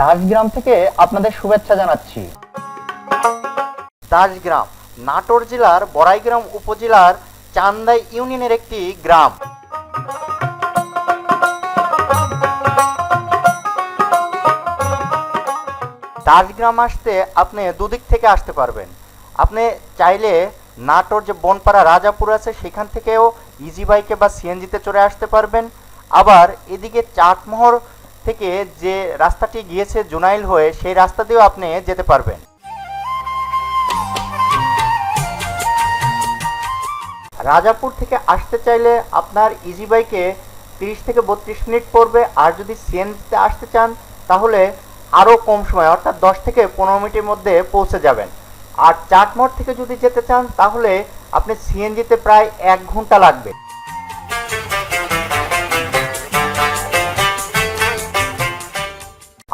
দাসগ্রাম থেকে আপনাদের শুভেচ্ছা জানাচ্ছি। দাসগ্রাম, নাটোর জেলার বড়াইগ্রাম উপজেলার চান্দাই ইউনিয়নের একটি গ্রাম। দাসগ্রাম আসতে আপনি দুদিক থেকে আসতে পারবেন। আপনি চাইলে নাটোর যে বনপাড়া রাজাপুর আছে, সেখান থেকেও ইজি বাইকে বা সিএনজিতে চড়ে আসতে পারবেন। আবার এদিকে চাটমোহর থেকে যে রাস্তাটি গিয়েছে জুনাইল হয়ে, সেই রাস্তা দিয়েও আপনি যেতে পারবেন। রাজাপুর থেকে আসতে চাইলে আপনার ইজি বাইকে তিরিশ থেকে বত্রিশ মিনিট পড়বে, আর যদি সিএনজিতে আসতে চান, তাহলে আরও কম সময়, অর্থাৎ দশ থেকে পনেরো মিনিটের মধ্যে পৌঁছে যাবেন। আর চাটমোড় থেকে যদি যেতে চান, তাহলে আপনি সিএনজিতে প্রায় এক ঘণ্টা লাগবে।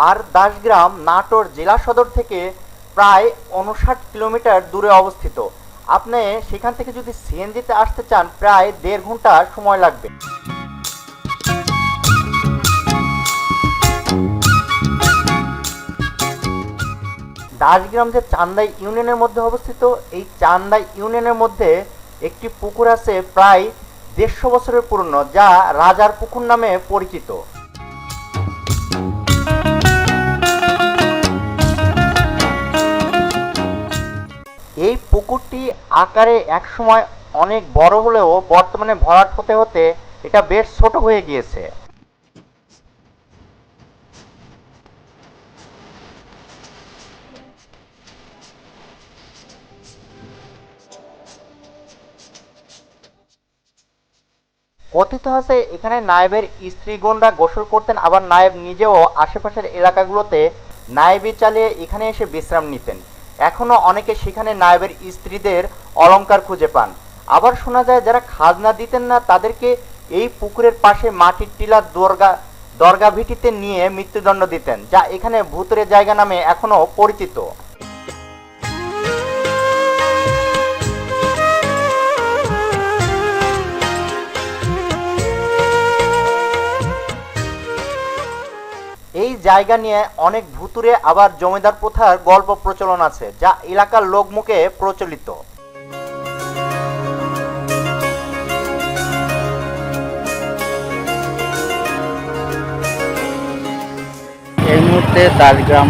আর দাসগ্রাম নাটোর জেলা সদর থেকে প্রায় উনষাট কিলোমিটার দূরে অবস্থিত। আপনি সেখান থেকে যদি সিএনজিতে আসতে চান, প্রায় দেড় ঘণ্টা সময় লাগবে। দাসগ্রাম যে চান্দাই ইউনিয়নের মধ্যে অবস্থিত, এই চান্দাই ইউনিয়নের মধ্যে একটি পুকুর আছে প্রায় দেড়শো বছরের পুরনো, যা রাজার পুকুর নামে পরিচিত। আকারে একসময় অনেক বড় হলেও বর্তমানে ভরাট হতে হতে এটা বেশ ছোট হয়ে গিয়েছে। কথিত আছে, এখানে নায়েবের স্ত্রীগণরা গোসল করতেন, আবার নায়েব নিজেও আশেপাশের এলাকাগুলোতে নায়েবি চালিয়ে এখানে এসে বিশ্রাম নিতেন। এখনও অনেকে সেখানে নায়েবের স্ত্রীদের অলঙ্কার খুঁজে পান। আবার শোনা যায় যারা খাজনা দিতেন না, তাদেরকে এই পুকুরের পাশে মাটির টিলার দর্গা দর্গা ভিটিতে নিয়ে মৃত্যুদণ্ড দিতেন, যা এখানে ভূতরে জায়গা নামে এখনও পরিচিত। এই জায়গা নিয়ে অনেক ভুতুরে আবার জমিদার প্রথার গল্প প্রচলন আছে, যা এলাকার লোকমুখে প্রচলিত। এই মুহূর্তে দাসগ্রাম,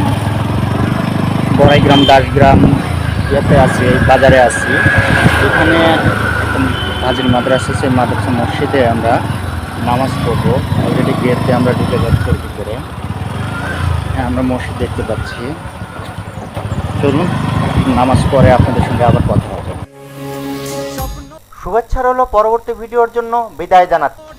বড়াইগ্রাম দাসগ্রাম ইয়েতে আছি, এই বাজারে আছি। এখানে হাজির মাদ্রাসা সেই মাদ্রাসা মসজিদে আমরা নামাজ পড়ব। অলরেডি গেট আমরা ঢুকে যাচ্ছি ভিতরে হ্যাঁ আমরা মসজিদ দেখতে পাচ্ছি। চলুন, নামাজ পরে আপনাদের সঙ্গে আবার কথা হবে। শুভেচ্ছা রইল পরবর্তী ভিডিওর জন্য। বিদায় জানাচ্ছি।